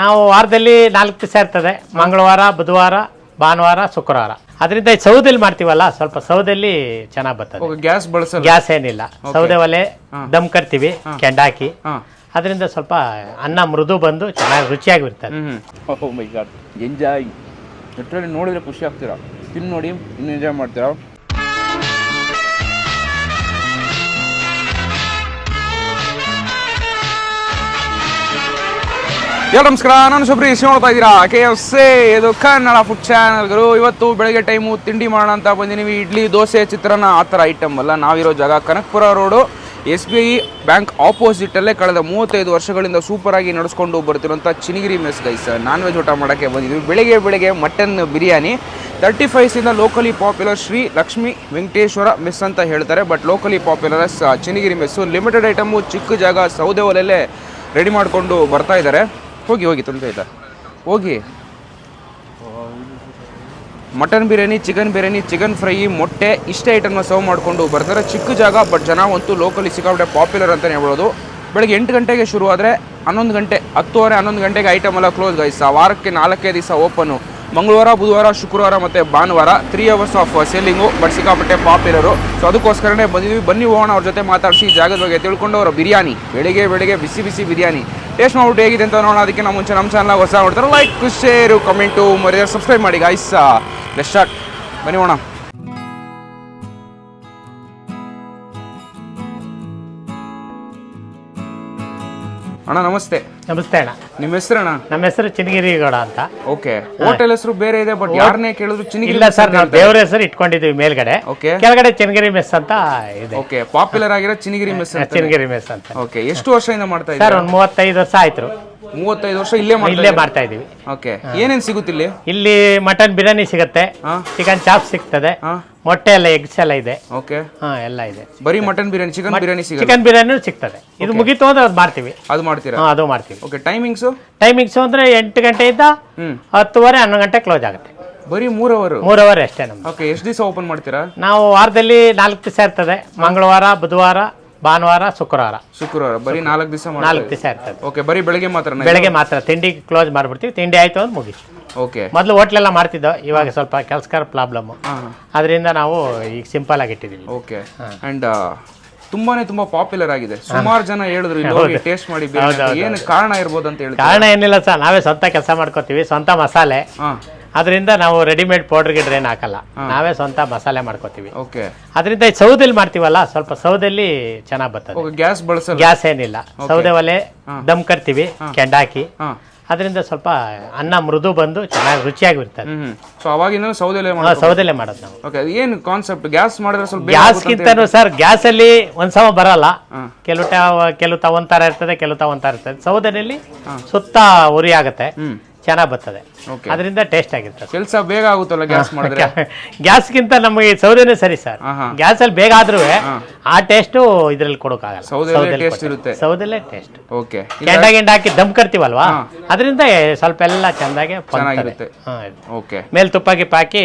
ನಾವು ವಾರದಲ್ಲಿ ನಾಲ್ಕು ದಿವಸ ಇರ್ತದೆ. ಮಂಗಳವಾರ ಬುಧವಾರ ಭಾನುವಾರ ಶುಕ್ರವಾರ. ಅದರಿಂದ ಸೌದಲ್ಲಿ ಸೌದೆಲಿ ಮಾಡ್ತೀವಲ್ಲ ಸ್ವಲ್ಪ ಸೌದೆಲಿ ಚೆನ್ನಾಗಿ ಬರ್ತದೆ. ಗ್ಯಾಸ್ ಬಳಸಲ್ಲ? ಗ್ಯಾಸ್ ಏನಿಲ್ಲ. ಸೌದೆ ಒಲೆ ದಮ್ ಕರ್ತೀವಿ ಕೆಂಡಾಕಿ. ಹಾಕಿ ಅದರಿಂದ ಸ್ವಲ್ಪ ಅನ್ನ ಮೃದು ಬಂದು ಚೆನ್ನಾಗಿ ರುಚಿಯಾಗಿ ಇರ್ತದೆ. Hmm my god. Enjoy literally ನೋಡಿದ್ರೆ ಖುಷಿ ಆಗ್ತೀರಾ? ತಿಂದು ನೋಡಿ ಇನ್ನು ಎಂಜಾಯ್ ಮಾಡ್ತೀರಾ? ಎಲ್ಲ ನಮಸ್ಕಾರ, ನಾನು ಸುಬ್ರೀಶ್ ನೋಡ್ತಾ ಇದ್ದೀರಾ ಕೆ ಎಫ್ ಸಿ ಇದು ಕನ್ನಡ ಫುಡ್ ಚಾನಲ್ಗಳು ಇವತ್ತು ಬೆಳಗ್ಗೆ ಟೈಮು ತಿಂಡಿ ಮಾಡೋಣ ಅಂತ ಬಂದಿದ್ದೀವಿ. ಇಡ್ಲಿ, ದೋಸೆ, ಚಿತ್ರಾನ್ನ, ಆ ಥರ ಐಟಮ್ ಅಲ್ಲ. ನಾವಿರೋ ಜಾಗ Kanakapura road S B I bank ಆಪೋಸಿಟಲ್ಲೇ ಕಳೆದ ಮೂವತ್ತೈದು ವರ್ಷಗಳಿಂದ ಸೂಪರಾಗಿ ನಡೆಸ್ಕೊಂಡು ಬರ್ತಿರೋಂಥ Chinigiri mess guys non veg ಊಟ ಮಾಡೋಕ್ಕೆ ಬಂದಿದ್ವಿ ಬೆಳಿಗ್ಗೆ ಬೆಳಿಗ್ಗೆ mutton biryani thirty ಫೈವ್ಸಿಂದ locally popular Shri Lakshmi Venkateshwara mess ಅಂತ ಹೇಳ್ತಾರೆ. But locally popular Chinigiri mess limited item ಚಿಕ್ಕ ಜಾಗ ಸೌದೆ ಒಲೆಯಲ್ಲೇ ರೆಡಿ ಮಾಡಿಕೊಂಡು ಬರ್ತಾ ಇದ್ದಾರೆ. ಹೋಗಿ ಹೋಗಿ, ತೊಂದರೆ ಇಲ್ಲ. ಹೋಗಿ. Mutton biryani, chicken biryani, chicken fry, ಮೊಟ್ಟೆ, ಇಷ್ಟೇ ಐಟಮ್ನ ಸರ್ವ್ ಮಾಡಿಕೊಂಡು ಬರ್ತಾರೆ. ಚಿಕ್ಕ ಜಾಗ ಬಟ್ ಜನ ಅಂತೂ ಲೋಕಲಿ ಸಿಕ್ಕಾಬಿಟ್ಟೆ ಪಾಪ್ಯುಲರ್ ಅಂತಲೇ ಹೇಳ್ಬೋದು. ಬೆಳಗ್ಗೆ ಎಂಟು ಗಂಟೆಗೆ ಶುರು ಆದರೆ ಹನ್ನೊಂದು ಗಂಟೆ, ಹತ್ತುವರೆ, ಹನ್ನೊಂದು ಗಂಟೆಗೆ ಐಟಮ್ ಎಲ್ಲ ಕ್ಲೋಸ್ ಗೈಸ್ ವಾರಕ್ಕೆ ನಾಲ್ಕೇ ದಿವಸ ಓಪನು ಮಂಗಳವಾರ, ಬುಧವಾರ, ಶುಕ್ರವಾರ ಮತ್ತು ಭಾನುವಾರ three hours of selling but ಸಿಕ್ಕಾಪಟ್ಟೆ ಪಾಪ್ಯುಲರು ಸೊ ಅದಕ್ಕೋಸ್ಕರನೇ ಬಂದಿದ್ವಿ. ಬನ್ನಿ, ಹೋಗೋಣ, ಅವ್ರ ಜೊತೆ ಮಾತಾಡಿಸಿ, ಜಾಗದ ಬಗ್ಗೆ ತಿಳ್ಕೊಂಡು ಅವರ ಬಿರಿಯಾನಿ. ಬೆಳಿಗ್ಗೆ ಬೆಳಿಗ್ಗೆ ಬಿಸಿ ಬಿಸಿ ಬಿರಿಯಾನಿ. ಟೇಸ್ಟ್ ಮಾಡ್ಬಿಟ್ಟು ಹೇಗಿದೆ ಅಂತ ನೋಡೋಣ. ಅದಕ್ಕೆ ನಮ್ಮ ಮುಂಚೆ ನಮ್ಮ ಚಾನಲ್ ಹೊಸ ನೋಡ್ತಾರೆ ಲೈಕ್ ಶೇರು ಕಮೆಂಟು ಮರ್ಯಾದ ಸಬ್ಸ್ಕ್ರೈಬ್ ಮಾಡಿ ಗೈಸ್ ಲೆಸ್ಟ್ ಸ್ಟಾರ್ಟ್ ಬನ್ನಿ ಹೋಣ ಅಣ್ಣ ನಮಸ್ತೆ. ನಮಸ್ತೆ ಅಣ್ಣ. ನಿಮ್ಮ ಹೆಸರಣ್ಣ ನಮ್ಮ ಹೆಸರು ಚಿನಗಿರಿಗೌಡ ಅಂತ. ಓಕೆ. ಹೋಟೆಲ್ ಹೆಸರು ಬೇರೆ ಇದೆ ಬಟ್ ಯಾರನ್ನೇ ಕೇಳಿದ್ರು ಚಿನಗಿರಿ ಇಲ್ಲ ಸರ್ ನಾವು ದೇವರ ಹೆಸರು ಇಟ್ಕೊಂಡಿದ್ದೀವಿ ಮೇಲ್ಗಡೆ. ಓಕೆ. ಕೆಳಗಡೆ ಚಿನಗಿರಿ ಮೆಸ್ ಅಂತ ಇದೆ. ಓಕೆ ಪಾಪ್ಯುಲರ್ ಆಗಿರೋ ಚಿನಗಿರಿ ಮೆಸ್ ಅಂತ ಚಿನ್ನಗಿರಿ ಮೆಸ್ ಅಂತ. ಓಕೆ ಎಷ್ಟು ವರ್ಷದಿಂದ ಮಾಡ್ತಾ ಸರ್ ಇದ್ದೀರಾ? ಒಂದು ಮೂವತ್ತೈದು ವರ್ಷ ಆಯ್ತು. ಮೂವತ್ತೈದು ವರ್ಷ ಇಲ್ಲೇ ಇಲ್ಲೇ ಮಾಡ್ತಾ ಇದೀವಿ ಓಕೆ ಏನೇನ್ ಸಿಗುತ್ತೆ ಇಲ್ಲಿ? ಇಲ್ಲಿ ಮಟನ್ ಬಿರಿಯಾನಿ ಸಿಗುತ್ತೆ. ಚಿಕನ್ ಚಾಪ್ ಸಿಗ್ತದೆ. ಮೊಟ್ಟೆ ಎಲ್ಲ ಎಗ್ಸ್ ಎಲ್ಲ ಇದೆ. ಓಕೆ ಹಾ ಎಲ್ಲ ಇದೆ. ಬರೀ ಮಟನ್ ಬಿರಿಯಾನಿ ಚಿಕನ್ ಬಿರಿಯಾನಿ ಸಿಗುತ್ತೆ ಚಿಕನ್ ಬಿರಿಯಾನಿ ಸಿಗ್ತದೆ. ಇದು ಮುಗೀತು ಅಂದ್ರೆ ಅದು ಮಾಡ್ತೀವಿ. ಅದು ಮಾಡ್ತೀರಾ? ಹಾ ಅದು ಮಾಡ್ತೀವಿ. ಓಕೆ ಟೈಮಿಂಗ್ಸ್ ಟೈಮಿಂಗ್ಸ್ ಅಂದ್ರೆ ಎಂಟು ಗಂಟೆಯಿಂದ ಹತ್ತುವರೆ ಹನ್ನೊಂದು ಗಂಟೆ ಕ್ಲೋಸ್ ಆಗುತ್ತೆ. ಬರೀ ಮೂರ್ ಅವರ್ ಮೂರ್ ಅವರ್ ಅಷ್ಟೇ ನಮ್ಮ ಓಕೆ ಎಷ್ಟು ದಿವಸ ಓಪನ್ ಮಾಡ್ತೀರಾ? ನಾವು ವಾರದಲ್ಲಿ ನಾಲ್ಕು ದಿವಸ ಇರ್ತದೆ. ಮಂಗಳವಾರ ಬುಧವಾರ ಭಾನುವಾರ ಶುಕ್ರವಾರ. ಶುಕ್ರವಾರ. ಬರೀ ನಾಲ್ಕು ದಿವಸ ನಾಲ್ಕು ದಿವಸ ಇರ್ತದೆ. ಓಕೆ ಬರೀ ಬೆಳಗ್ಗೆ ಮಾತ್ರ ಬೆಳಗ್ಗೆ ಮಾತ್ರ. ತಿಂಡಿ ಕ್ಲೋಸ್ ಮಾಡ್ಬಿಡ್ತೀವಿ. ತಿಂಡಿ ಆಯ್ತು ಅಂದ್ರೆ ಮುಗೀತು ಓಕೆ ಮೊದಲು ಹೋಟ್ಲೆಲ್ಲ ಮಾಡ್ತಿದ್ದೋ? ಇವಾಗ ಸ್ವಲ್ಪ ಕೆಲಸಕಾರ ಪ್ರಾಬ್ಲಮ್ ಅದರಿಂದ ನಾವು ಈಗ ಸಿಂಪಲ್ ಆಗಿ ಇಟ್ಟಿದ್ದೀವಿ ಓಕೆ ಅಂಡ್ ತುಂಬಾನೇ ತುಂಬಾ ಪಾಪ್ಯುಲರ್ ಆಗಿದೆ. ಸುಮಾರು ಜನ ಹೇಳಿದ್ರು ಇಲ್ಲಿ ಹೋಗಿ ಟೇಸ್ಟ್ ಮಾಡಿ ಏನು ಕಾರಣ ಇರ್ಬೋದು ಅಂತ ಹೇಳಿ ಕಾರಣ ಏನಿಲ್ಲ ಸರ್. ನಾವೇ ಸ್ವಂತ ಕೆಲಸ ಮಾಡ್ಕೋತೀವಿ. ಸ್ವಂತ ಮಸಾಲೆ. ಅದರಿಂದ ನಾವು ರೆಡಿಮೇಡ್ ಪೌಡರ್ ಗಿಡ್ರ್ ಏನ್ ಹಾಕಲ್ಲ. ನಾವೇ ಸ್ವಂತ ಮಸಾಲೆ ಮಾಡ್ಕೋತೀವಿ. ಓಕೆ. ಅದರಿಂದ ಸೌದಲ್ಲಿ ಸೌದೆಲಿ ಮಾಡ್ತೀವಲ್ಲ ಸ್ವಲ್ಪ ಸೌದೆಲಿ ಚೆನ್ನಾಗಿ ಬರ್ತದೆ. ಗ್ಯಾಸ್ ಗ್ಯಾಸ್ ಏನಿಲ್ಲ. ಸೌದೆ ಒಲೆ ದಮ್ ಕರ್ತೀವಿ ಕೆಂಡಾಕಿ ಹಾಕಿ. ಅದರಿಂದ ಸ್ವಲ್ಪ ಅನ್ನ ಮೃದು ಬಂದು ಚೆನ್ನಾಗಿ ರುಚಿಯಾಗಿ ಇರ್ತದೆ. ಸೊ ಅವಾಗಿಂದ ಸೌದೆಲೆ ಸೌದೆಲೆ ಮಾಡೋದು ನಾವು. ಓಕೆ ಏನು ಕಾನ್ಸೆಪ್ಟ್ ಗ್ಯಾಸ್ ಮಾಡಿದ್ರೆ ಸ್ವಲ್ಪ ಗ್ಯಾಸ್ ಗ್ಯಾಸ್ಗಿಂತನೂ ಸರ್ ಗ್ಯಾಸಲ್ಲಿ ಒಂದ್ಸಮ ಬರಲ್ಲ. ಹಾ. ಕೆಲವು ಕೆಲವು ಒಂಥರ ಇರ್ತದೆ ಕೆಲವು ಒಂಥರ ಇರ್ತದೆ. ಸೌದೆಯಲ್ಲಿ ಸುತ್ತ ಉರಿ ಆಗುತ್ತೆ. ಚೆನ್ನಾಗಿ ಬರ್ತದೆ. ಅದರಿಂದ ಟೇಸ್ಟ್ ಆಗಿರ್ತದೆ. ಕೆಲಸ ಬೇಗ ಆಗುತ್ತಲ್ಲ ಗ್ಯಾಸ್ ಮಾಡಿದ್ರೆ? ಗ್ಯಾಸ್ಗಿಂತ ನಮಗೆ ಸೌದೆನೇ ಸರಿ ಸರ್ ಗ್ಯಾಸಲ್ಲಿ ಬೇಗ ಆದ್ರೂ ಆ ಟೇಸ್ಟು ಇದ್ರಲ್ಲಿ ಕೊಡೋಕ್ಕಾಗಲ್ಲ. ಸೌದೆ ಟೇಸ್ಟ್ ಇರುತ್ತೆ. ಸೌದೆಲೆ ಟೇಸ್ಟ್ ಓಕೆ ಕೆಂಡ ಗಿಂಡ ಹಾಕಿ ದಮ್ ಕರ್ತೀವಲ್ವಾ ಅದರಿಂದ ಸ್ವಲ್ಪ ಎಲ್ಲ ಚೆಂದಾಗಿ. ಚೆನ್ನಾಗಿರುತ್ತೆ. ಓಕೆ ಮೇಲ್ ತುಪ್ಪ ಗಿಪ್ಪ ಹಾಕಿ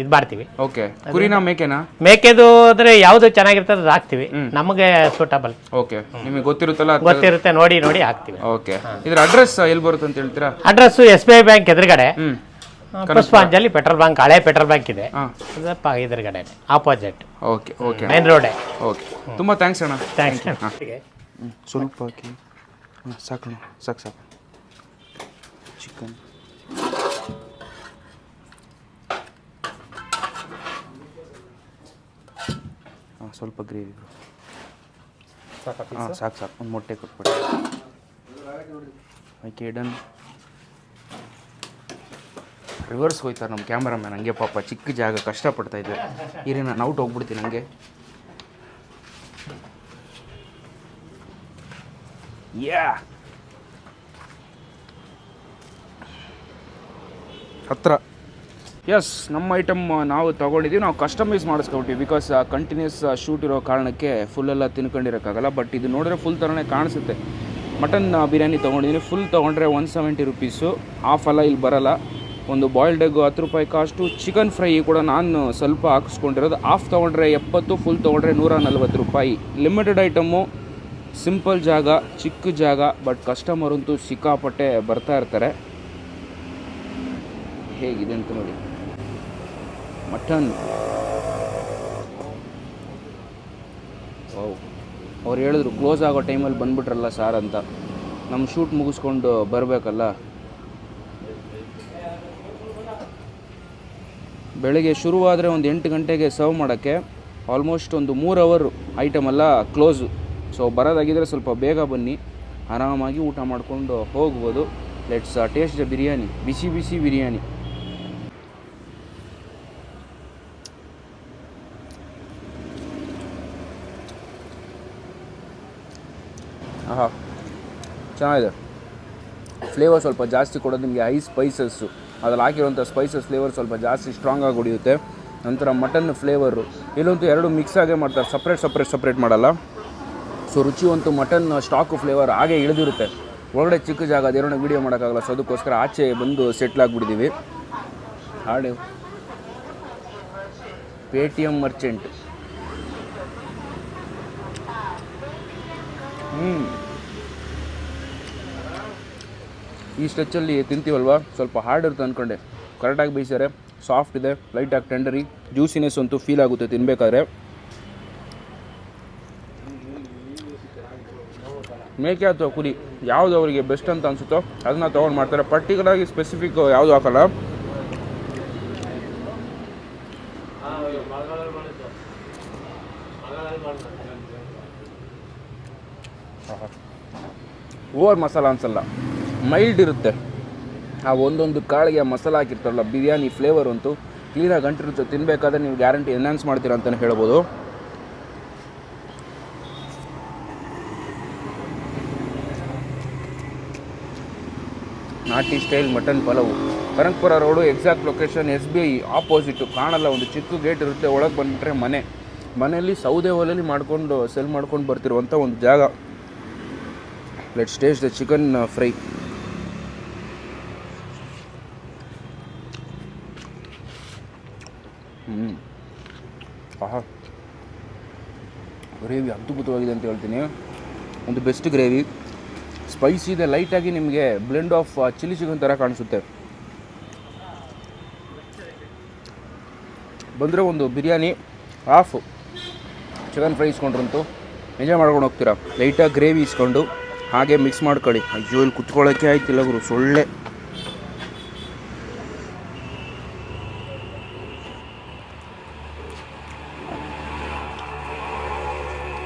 ಇದು ಮಾಡ್ತೀವಿ. ಓಕೆ ಕುರಿನಾ ಮೇಕೆನಾ? ಮೇಕೆದು ಆದ್ರೆ ಯಾವ್ದು ಚೆನ್ನಾಗಿರ್ತದೆ ಅದು ಹಾಕ್ತಿವಿ. ನಮಗೆ ಸೂಟಬಲ್ ಓಕೆ ನಿಮಗೆ ಗೊತ್ತಿರುತ್ತಲ್ಲ ಗೊತ್ತಿರುತ್ತೆ ನೋಡಿ ನೋಡಿ ಹಾಕ್ತಿವಿ. ಓಕೆ ಇದ್ರ ಅಡ್ರೆಸ್ ಎಲ್ಲಿ ಬರುತ್ತೆ ಅಂತ ಹೇಳ್ತೀರಾ? Address S B I bank ಎದುರುಗಡೆ ಪುಷ್ಪಾಂಜಲಿ ಪೆಟ್ರೋಲ್ ಬ್ಯಾಂಕ್ ಹಳೆ ಪೆಟ್ರೋಲ್ ಬ್ಯಾಂಕ್ ಇದೆ. ಹಾ. ಅದಪ್ಪ ಎದುರುಗಡೆ opposite okay okay. Main road okay. ತುಂಬಾ ಥ್ಯಾಂಕ್ಸ್ ಅಣ್ಣ. ಥ್ಯಾಂಕ್ಸ್ ಸ್ವಲ್ಪ ಹಾಕಿ. ಹಾಂ ಸಾಕಣ್ಣ ಸಾಕು ಸಾಕು. ಚಿಕನ್ ಹಾಂ ಸ್ವಲ್ಪ ಗ್ರೇವಿ ಹಾಂ ಸಾಕು ಸಾಕು. ಒಂದು ಮೊಟ್ಟೆ ಕೊಟ್ಬಿಡಿ. ಓಕೆ ಡನ್ ರಿವರ್ಸ್ ಹೋಯ್ತಾರೆ ನಮ್ಮ ಕ್ಯಾಮ್ರಾಮ್ಯಾನ್ ಹಂಗೆ ಪಾಪ ಚಿಕ್ಕ ಜಾಗ ಕಷ್ಟಪಡ್ತಾ ಇದ್ದೆ ಇರಿ ನಾನು ಔಟ್ ಹೋಗ್ಬಿಡ್ತೀನಿ ಹಂಗೆ. ಯಾ! ಹತ್ರ. ಎಸ್ ನಮ್ಮ ಐಟಮ್ ನಾವು ತೊಗೊಂಡಿದ್ದೀವಿ ನಾವು ಕಸ್ಟಮೈಸ್ ಮಾಡಿಸ್ಕೊಬಿಟ್ಟಿವಿ ಬಿಕಾಸ್ ಕಂಟಿನ್ಯೂಸ್ ಶೂಟ್ ಇರೋ ಕಾರಣಕ್ಕೆ ಫುಲ್ಲೆಲ್ಲ ತಿನ್ಕೊಂಡಿರೋಕ್ಕಾಗಲ್ಲ. ಬಟ್ ಇದು ನೋಡಿದ್ರೆ ಫುಲ್ ಥರನೇ ಕಾಣಿಸುತ್ತೆ. ಮಟನ್ ಬಿರಿಯಾನಿ ತೊಗೊಂಡಿದ್ದೀನಿ ಫುಲ್ ತೊಗೊಂಡ್ರೆ ಒನ್ ಸೆವೆಂಟಿ ರುಪೀಸು ಆಫ್ ಅಲ್ಲ ಇಲ್ಲಿ ಬರಲ್ಲ. ಒಂದು ಬಾಯ್ಲ್ಡ್ ಎಗ್ ಹತ್ತು ರೂಪಾಯಿ ಕಾಸ್ಟು ಚಿಕನ್ ಫ್ರೈ ಕೂಡ ನಾನು ಸ್ವಲ್ಪ ಹಾಕಿಸ್ಕೊಂಡಿರೋದು. ಆಫ್ ತೊಗೊಂಡ್ರೆ ಎಪ್ಪತ್ತು ಫುಲ್ ತೊಗೊಂಡ್ರೆ ನೂರ ನಲ್ವತ್ತು ರೂಪಾಯಿ. ಲಿಮಿಟೆಡ್ ಐಟಮು ಸಿಂಪಲ್ ಜಾಗ, ಚಿಕ್ಕ ಜಾಗ ಬಟ್ ಕಸ್ಟಮರ್ ಅಂತೂ ಸಿಕ್ಕಾಪಟ್ಟೆ ಬರ್ತಾ ಇರ್ತಾರೆ. ಹೇಗಿದೆ ಅಂತ ನೋಡಿ. ಮಟನ್ ಓ ಅವ್ರು ಹೇಳಿದ್ರು ಕ್ಲೋಸ್ ಆಗೋ ಟೈಮಲ್ಲಿ ಬಂದ್ಬಿಟ್ರಲ್ಲ ಸಾರ್ ಅಂತ. ನಮ್ಮ ಶೂಟ್ ಮುಗಿಸ್ಕೊಂಡು ಬರಬೇಕಲ್ಲ? ಬೆಳಗ್ಗೆ ಶುರುವಾದರೆ ಒಂದು ಎಂಟು ಗಂಟೆಗೆ ಸರ್ವ್ ಮಾಡೋಕ್ಕೆ ಆಲ್ಮೋಸ್ಟ್ ಒಂದು ಮೂರು ಅವರ್ ಐಟಮ್ ಎಲ್ಲ ಕ್ಲೋಸು ಸೊ ಬರೋದಾಗಿದ್ದರೆ ಸ್ವಲ್ಪ ಬೇಗ ಬನ್ನಿ. ಆರಾಮಾಗಿ ಊಟ ಮಾಡಿಕೊಂಡು ಹೋಗ್ಬೋದು. ಲೆಟ್ಸ್ ಟೇಸ್ಟ್ ದ ಬಿರಿಯಾನಿ ಬಿಸಿ ಬಿಸಿ ಬಿರಿಯಾನಿ ಆಹಾ, ಚೆನ್ನಾಗಿದೆ. ಫ್ಲೇವರ್ ಸ್ವಲ್ಪ ಜಾಸ್ತಿ ಕೊಡೋದು ನಿಮಗೆ ಹೈ ಸ್ಪೈಸಸ್ಸು ಅದ್ರಲ್ಲಿ ಹಾಕಿರುವಂಥ ಸ್ಪೈಸಸ್ ಫ್ಲೇವರ್ ಸ್ವಲ್ಪ ಜಾಸ್ತಿ ಸ್ಟ್ರಾಂಗ್ ಆಗಿ ಹೊಡಿಯುತ್ತೆ ನಂತರ ಮಟನ್ ಫ್ಲೇವರು ಇಲ್ಲಂತೂ ಎರಡು ಮಿಕ್ಸ್ ಆಗೇ ಮಾಡ್ತಾರೆ. ಸಪ್ರೇಟ್ ಸಪ್ರೇಟ್ ಸಪ್ರೇಟ್ ಮಾಡಲ್ಲ. ಸೊ ರುಚಿ ಅಂತೂ ಮಟನ್ ಸ್ಟಾಕು ಫ್ಲೇವರ್ ಹಾಗೆ ಇಳಿದಿರುತ್ತೆ. ಒಳಗಡೆ ಚಿಕ್ಕ ಜಾಗ ಅದೇನೋ ವೀಡಿಯೋ ಮಾಡೋಕ್ಕಾಗಲ್ಲ. ಸೊ ಅದಕ್ಕೋಸ್ಕರ ಆಚೆ ಬಂದು ಸೆಟ್ಲ್ ಆಗಿಬಿಟ್ಟಿದ್ದೀವಿ ಹಾಡು. ಪೇ ಟಿ ಎಂ ಮರ್ಚೆಂಟ್ ಹ್ಞೂ ಈ ಸ್ಟ್ರೆಚ್ಚಲ್ಲಿ ತಿಂತೀವಲ್ವಾ? ಸ್ವಲ್ಪ ಹಾರ್ಡ್ ಇರುತ್ತೆ ಅಂದ್ಕೊಂಡೆ ಕರೆಕ್ಟಾಗಿ ಬೇಯಿಸಿದರೆ ಸಾಫ್ಟ್ ಇದೆ ಲೈಟಾಗಿ ಟೆಂಡರಿ ಜ್ಯೂಸಿನೆಸ್ ಅಂತೂ ಫೀಲ್ ಆಗುತ್ತೆ ತಿನ್ನಬೇಕಾದ್ರೆ ಮೇಕೆ ಅಥವಾ ಕುರಿ, ಯಾವುದು ಅವರಿಗೆ ಬೆಸ್ಟ್ ಅಂತ ಅನಿಸುತ್ತೋ ಅದನ್ನ ತೊಗೊಂಡು ಮಾಡ್ತಾರೆ. ಪರ್ಟಿಕ್ಯುಲರಾಗಿ ಸ್ಪೆಸಿಫಿಕ್ ಯಾವುದು ಹಾಕಲ್ಲ. ಓವರ್ ಮಸಾಲ ಅನ್ಸಲ್ಲ. ಮೈಲ್ಡ್ ಇರುತ್ತೆ. ಆ ಒಂದೊಂದು ಕಾಳಿಗೆ ಮಸಾಲ ಹಾಕಿರ್ತಾರಲ್ಲ, ಬಿರಿಯಾನಿ ಫ್ಲೇವರ್ ಅಂತೂ ಕ್ಲೀನಾಗಿ ಗಂಟಿರುತ್ತೆ ತಿನ್ನಬೇಕಾದ್ರೆ ನೀವು ಗ್ಯಾರಂಟಿ ಎನ್ಹಾನ್ಸ್ ಮಾಡ್ತೀರಾ ಅಂತಲೇ ಹೇಳ್ಬೋದು. ನಾಟಿ ಸ್ಟೈಲ್ ಮಟನ್ ಪಲವು. Kanakapura road exact location S B I opposite ಕಾಣಲ್ಲ, ಒಂದು ಚಿಕ್ಕ ಗೇಟ್ ಇರುತ್ತೆ, ಒಳಗೆ ಬಂದುಬಿಟ್ರೆ ಮನೆ. ಮನೆಯಲ್ಲಿ ಸೌದೆ ಒಲೆಯಲ್ಲಿ ಮಾಡ್ಕೊಂಡು ಸೆಲ್ ಮಾಡ್ಕೊಂಡು ಬರ್ತಿರುವಂಥ ಒಂದು ಜಾಗ. Let taste the chicken fry ಆಹಾ. ಗ್ರೇವಿ ಅದ್ಭುತವಾಗಿದೆ ಅಂತ ಹೇಳ್ತೀನಿ. ಒಂದು ಬೆಸ್ಟ್ ಗ್ರೇವಿ. ಸ್ಪೈಸಿ ಇದೆ ಲೈಟಾಗಿ ನಿಮಗೆ ಬ್ಲೆಂಡ್ ಆಫ್ ಚಿಲ್ಲಿ ಚಿಕನ್ ಥರ ಕಾಣಿಸುತ್ತೆ. ಬಂದರೆ ಒಂದು ಬಿರಿಯಾನಿ ಹಾಫ್ ಚಿಕನ್ ಫ್ರೈ ಇಸ್ಕೊಂಡ್ರಂತೂ ಎಂಜಾಯ್ ಮಾಡ್ಕೊಂಡು ಹೋಗ್ತೀರಾ? ಲೈಟಾಗಿ ಗ್ರೇವಿ ಇಸ್ಕೊಂಡು ಹಾಗೆ ಮಿಕ್ಸ್ ಮಾಡ್ಕೊಳ್ಳಿ. ಅಯ್ಯೋ, ಇಲ್ಲಿ ಕುತ್ಕೊಳ್ಳೋಕ್ಕೆ ಆಯ್ತಿಲ್ಲ ಗುರು, ಸೊಳ್ಳೆ.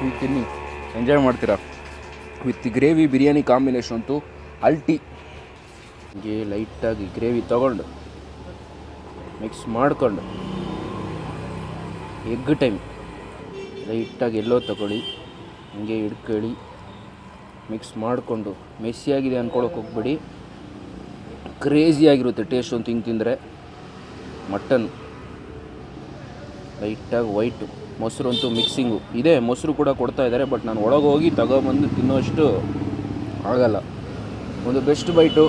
ಇಲ್ಲಿ ತಿನ್ನಿ. ಎಂಜಾಯ್ ಮಾಡ್ತೀರಾ? ವಿತ್ ಗ್ರೇವಿ ಬಿರಿಯಾನಿ ಕಾಂಬಿನೇಷನ್ ಅಂತೂ ಅಲ್ಟಿ. ಹೀಗೆ ಲೈಟಾಗಿ ಗ್ರೇವಿ ತಗೊಂಡು ಮಿಕ್ಸ್ ಮಾಡ್ಕೊಂಡು ಎಗ್ ಟೈಮ್ ಲೈಟಾಗಿ ಎಲ್ಲೋ ತಗೊಳ್ಳಿ, ಹಿಂಗೆ ಹಿಡ್ಕೊಳ್ಳಿ ಮಿಕ್ಸ್ ಮಾಡಿಕೊಂಡು ಮೆಸ್ಸಿಯಾಗಿದೆ ಅಂದ್ಕೊಳಕ್ಕೆ ಹೋಗ್ಬೇಡಿ. ಕ್ರೇಜಿಯಾಗಿರುತ್ತೆ ಟೇಸ್ಟ್ ಅಂತ ಹಿಂಗೆ ತಿಂದರೆ. ಮಟನ್ ಲೈಟಾಗಿ ವೈಟು ಮೊಸರು ಅಂತೂ ಮಿಕ್ಸಿಂಗು. ಇದೆ, ಮೊಸರು ಕೂಡ ಕೊಡ್ತಾ ಇದ್ದಾರೆ, ಬಟ್ ನಾನು ಒಳಗೆ ಹೋಗಿ ತಗೊಬಂದು ತಿನ್ನೋಷ್ಟು ಆಗಲ್ಲ. ಒಂದು ಬೆಸ್ಟ್ ಬೈಟು,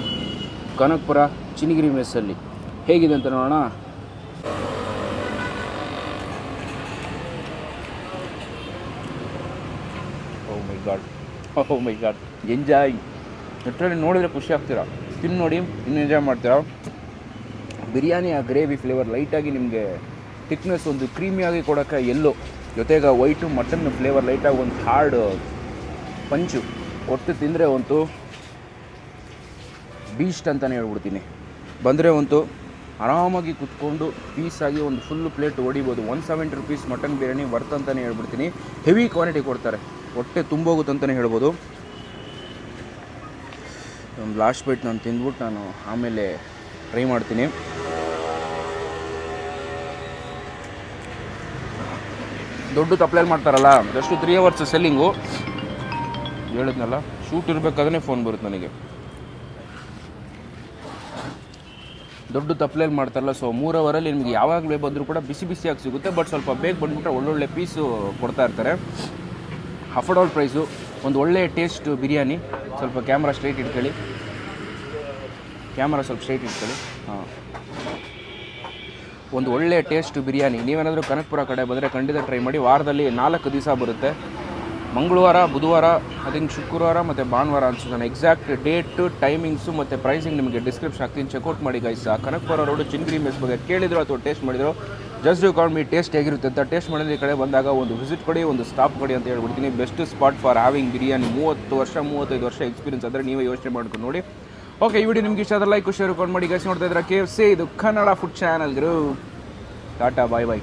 ಕನಕಪುರ, ಚಿನಿಗಿರಿ ಮೆಸ್ಸಲ್ಲಿ ಹೇಗಿದೆ ಅಂತ ನೋಡೋಣ. ಓ my god oh my god enjoy literally ನೋಡಿದ್ರೆ ಖುಷಿ ಆಗ್ತೀರಾ? ತಿನ್ನು ನೋಡಿ, ಇನ್ನು ಎಂಜಾಯ್ ಮಾಡ್ತೀರಾ? ಬಿರಿಯಾನಿ ಆ ಗ್ರೇವಿ ಫ್ಲೇವರ್ ಲೈಟಾಗಿ ನಿಮಗೆ ಥಿಕ್ನೆಸ್ ಒಂದು ಕ್ರೀಮಿಯಾಗಿ ಕೊಡೋಕ್ಕೆ ಎಲ್ಲೋ. ಜೊತೆಗೆ ವೈಟು ಮಟನ್ ಫ್ಲೇವರ್ ಲೈಟಾಗಿ ಒಂದು ಹಾರ್ಡ್ ಪಂಚು ಕೊಟ್ಟು ತಿಂದರೆ ಒಂತು ಬೀಸ್ಟ್ ಅಂತಲೇ ಹೇಳ್ಬಿಡ್ತೀನಿ. ಬಂದರೆ ಒಂತು ಆರಾಮಾಗಿ ಕುತ್ಕೊಂಡು ಪೀಸಾಗಿ ಒಂದು full plate ಹೊಡಿಬೋದು. One seventy rupees mutton biryani worth ಅಂತಲೇ ಹೇಳ್ಬಿಡ್ತೀನಿ. ಹೆವಿ ಕ್ವಾಂಟಿಟಿ ಕೊಡ್ತಾರೆ. ಹೊಟ್ಟೆ ತುಂಬೋಗುತ್ತೆ ಅಂತಲೇ ಹೇಳ್ಬೋದು. ಒಂದು ಲಾಸ್ಟ್ ಬೈಟ್ ನಾನು ತಿಂದ್ಬಿಟ್ಟು ನಾನು ಆಮೇಲೆ ಟ್ರೈ ಮಾಡ್ತೀನಿ. ದೊಡ್ಡ ತಪ್ಪಲೆಯಲ್ಲಿ ಮಾಡ್ತಾರಲ್ಲ, ಜಸ್ಟ್ ತ್ರೀ ಅವರ್ಸ್ ಸೆಲ್ಲಿಂಗು ಹೇಳಿದ್ನಲ್ಲ ಶೂಟ್ ಇರಬೇಕಾದ್ರೆ ಫೋನ್ ಬರುತ್ತೆ ನನಗೆ. ದೊಡ್ಡ ತಪ್ಪಲೆಯಲ್ಲಿ ಮಾಡ್ತಾರಲ್ಲ ಸೊ ಮೂರು ಅವರಲ್ಲಿ ನಿಮಗೆ ಯಾವಾಗಲೇ ಬಂದರೂ ಕೂಡ ಬಿಸಿ ಬಿಸಿಯಾಗಿ ಸಿಗುತ್ತೆ ಬಟ್ ಸ್ವಲ್ಪ ಬೇಗ ಬಂದುಬಿಟ್ರೆ ಒಳ್ಳೊಳ್ಳೆ ಪೀಸು ಕೊಡ್ತಾ ಇರ್ತಾರೆ. ಅಫೋರ್ಡಬಲ್ ಪ್ರೈಸು ಒಂದು ಒಳ್ಳೆ ಟೇಸ್ಟ್ ಬಿರಿಯಾನಿ. ಸ್ವಲ್ಪ ಕ್ಯಾಮ್ರಾ ಸ್ಟ್ರೈಟ್ ಇಟ್ಕೊಳ್ಳಿ. ಕ್ಯಾಮ್ರಾ ಸ್ವಲ್ಪ ಸ್ಟ್ರೈಟ್ ಇಟ್ಕೊಳ್ಳಿ. ಹಾಂ. ಒಂದು ಒಳ್ಳೆ ಟೇಸ್ಟ್ ಬಿರಿಯಾನಿ. ನೀವೇನಾದರೂ ಕನಕಪುರ ಕಡೆ ಬಂದರೆ ಖಂಡಿತ ಟ್ರೈ ಮಾಡಿ. ವಾರದಲ್ಲಿ ನಾಲ್ಕು ದಿವಸ ಬರುತ್ತೆ. ಮಂಗಳವಾರ, ಬುಧವಾರ ಅದನ್ನು ಶುಕ್ರವಾರ ಮತ್ತು ಭಾನುವಾರ ಅನ್ಸುತ್ತಾನೆ ಎಕ್ಸಾಕ್ಟ್ ಡೇಟ್ ಟೈಮಿಂಗ್ಸು ಮತ್ತು ಪ್ರೈಸಿಂಗ್ ನಿಮಗೆ ಡಿಸ್ಕ್ರಿಪ್ಷನ್ ಹಾಕ್ತೀನಿ. ಚೆಕ್ಔಟ್ ಮಾಡಿ guys Kanakapura road Chinigiri mess ಬಗ್ಗೆ ಕೇಳಿದ್ರು ಅಥವಾ ಟೇಸ್ಟ್ ಮಾಡಿದ್ರು just you call me taste ಹೇಗಿರುತ್ತೆ ಅಂತ ಟೇಸ್ಟ್ ಮಾಡಿದ್ರೆ ಈ ಕಡೆ ಬಂದಾಗ ಒಂದು ವಿಸಿಟ್ ಕೊಡಿ, ಒಂದು ಸ್ಟಾಪ್ ಕೊಡಿ ಅಂತ ಹೇಳ್ಬಿಡ್ತೀನಿ. Best spot for having biryani. ಮೂವತ್ತು ವರ್ಷ, ಮೂವತ್ತೈದು ವರ್ಷ ಎಕ್ಸ್ಪೀರಿಯನ್ಸ್ ಅಂದರೆ ನೀವೇ ಯೋಚನೆ ಮಾಡ್ಕೊಂಡು ನೋಡಿ. ಓಕೆ ಈ ವಿಡಿಯೋ ನಿಮ್ಗೆ ಇಷ್ಟ ಆದ್ರೆ ಲೈಕ್ ಶೇರ್ ಮಾಡಿ ಗೈಸ್ ನೋಡ್ತಾ ಇದ್ರೆ ಕೆ ಎಫ್ ಸಿ ಇದು ಕನ್ನಡ ಫುಡ್ ಚಾನಲ್ ಗುರು. ಟಾಟಾ ಬಾಯ್ ಬಾಯ್